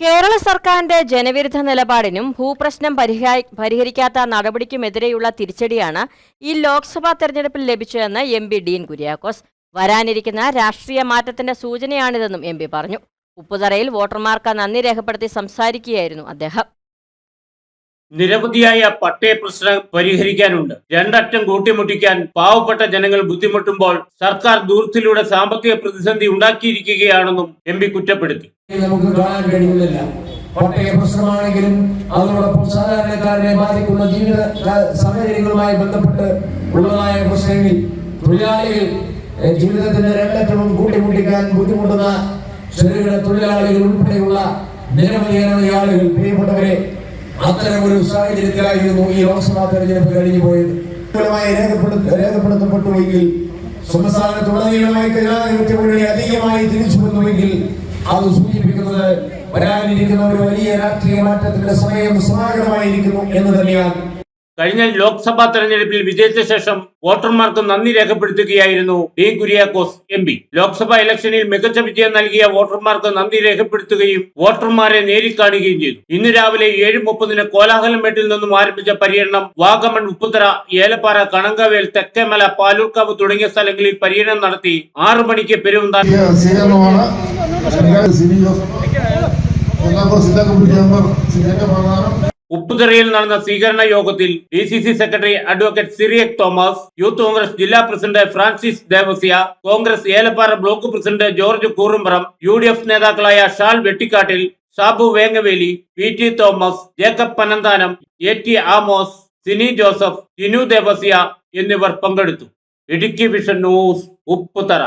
കേരള സർക്കാരിന്റെ ജനവിരുദ്ധ നിലപാടിനും ഭൂപ്രശ്നം പരിഹരിക്കാത്ത നടപടിക്കുമെതിരെയുള്ള തിരിച്ചടിയാണ് ഈ ലോക്സഭാ തെരഞ്ഞെടുപ്പിൽ ലഭിച്ചതെന്ന് എം പി ഡീൻ കുര്യാക്കോസ്. വരാനിരിക്കുന്ന രാഷ്ട്രീയ മാറ്റത്തിന്റെ സൂചനയാണിതെന്നും എം പി പറഞ്ഞു. ഉപ്പുതറയിൽ വോട്ടർമാർക്ക് നന്ദി രേഖപ്പെടുത്തി സംസാരിക്കുകയായിരുന്നു അദ്ദേഹം. നിരവധിയായ പട്ടയ പ്രശ്നം പരിഹരിക്കാനുണ്ട്. രണ്ടറ്റം കൂട്ടിമുട്ടിക്കാൻ പാവപ്പെട്ട ജനങ്ങൾ ബുദ്ധിമുട്ടുമ്പോൾ സർക്കാർ ദൂരത്തിലൂടെ സാമ്പത്തിക പ്രതിസന്ധി ഉണ്ടാക്കിയിരിക്കുകയാണെന്നും എം പി കുറ്റപ്പെടുത്തി. നമുക്ക് കാണാൻ കഴിയുന്നില്ല. പട്ടയ പ്രശ്നമാണെങ്കിലും അതോടൊപ്പം സാധാരണക്കാരനെ ബാധിക്കുന്ന ജീവിത സാഹചര്യങ്ങളുമായി ബന്ധപ്പെട്ട് ഉള്ളതായ പ്രശ്നങ്ങളിൽ തൊഴിലാളികൾ ജീവിതത്തിന്റെ രണ്ടറ്റവും കൂട്ടിമുട്ടിക്കാൻ ബുദ്ധിമുട്ടുന്ന ചെറുകിട തൊഴിലാളികൾ ഉൾപ്പെടെയുള്ള നിരവധിയായ ആളുകൾ പ്രിയപ്പെട്ടവരെ അത്തരം ഒരു സാഹചര്യത്തിലായിരുന്നു ഈ ലോക്സഭാ തെരഞ്ഞെടുപ്പ് കഴിഞ്ഞു പോയത് രേഖപ്പെടുത്തപ്പെട്ടുവെങ്കിൽ സംസ്ഥാനത്തുടനീളമായി അധികമായി തിരിച്ചു വന്നുവെങ്കിൽ അത് സൂചിപ്പിക്കുന്നത് വരാനിരിക്കുന്ന ഒരു വലിയ രാഷ്ട്രീയ മാറ്റത്തിന്റെ സമയം സമാഗതമായിരിക്കുന്നു എന്ന് തന്നെയാണ്. കഴിഞ്ഞ ലോക്സഭാ തെരഞ്ഞെടുപ്പിൽ വിജയിച്ച ശേഷം വോട്ടർമാർക്ക് നന്ദി രേഖപ്പെടുത്തുകയായിരുന്നു D Kuriakose M P. Lok Sabha ഇലക്ഷനിൽ മികച്ച വിജയം നൽകിയ വോട്ടർമാർക്ക് നന്ദി രേഖപ്പെടുത്തുകയും വോട്ടർമാരെ നേരിൽ കാണുകയും ചെയ്തു. ഇന്ന് രാവിലെ ഏഴ് മുപ്പതിന് കോലാഹലമേട്ടിൽ നിന്നും ആരംഭിച്ച പര്യടനം വാഗമൺ ഉപ്പുതറ ഏലപ്പാറ കണങ്കവേൽ തെക്കേമല പാലൂർക്കാവ് തുടങ്ങിയ സ്ഥലങ്ങളിൽ പര്യടനം നടത്തി ആറു മണിക്ക് പെരുവന്താ ഉപ്പുതറയിൽ നടന്ന സ്വീകരണ യോഗത്തിൽ D C C secretary advocate Cyriac Thomas youth Congress ജില്ലാ president Francis Devasya Congress Elappara block president George Koorumparam U D F നേതാക്കളായ shall Vettikattil Sabu Vengaveli P T Thomas Jacob Panamthanam A T Amos Sini Joseph Jinu Devasya എന്നിവർ പങ്കെടുത്തു. Idukki vision news Upputhara.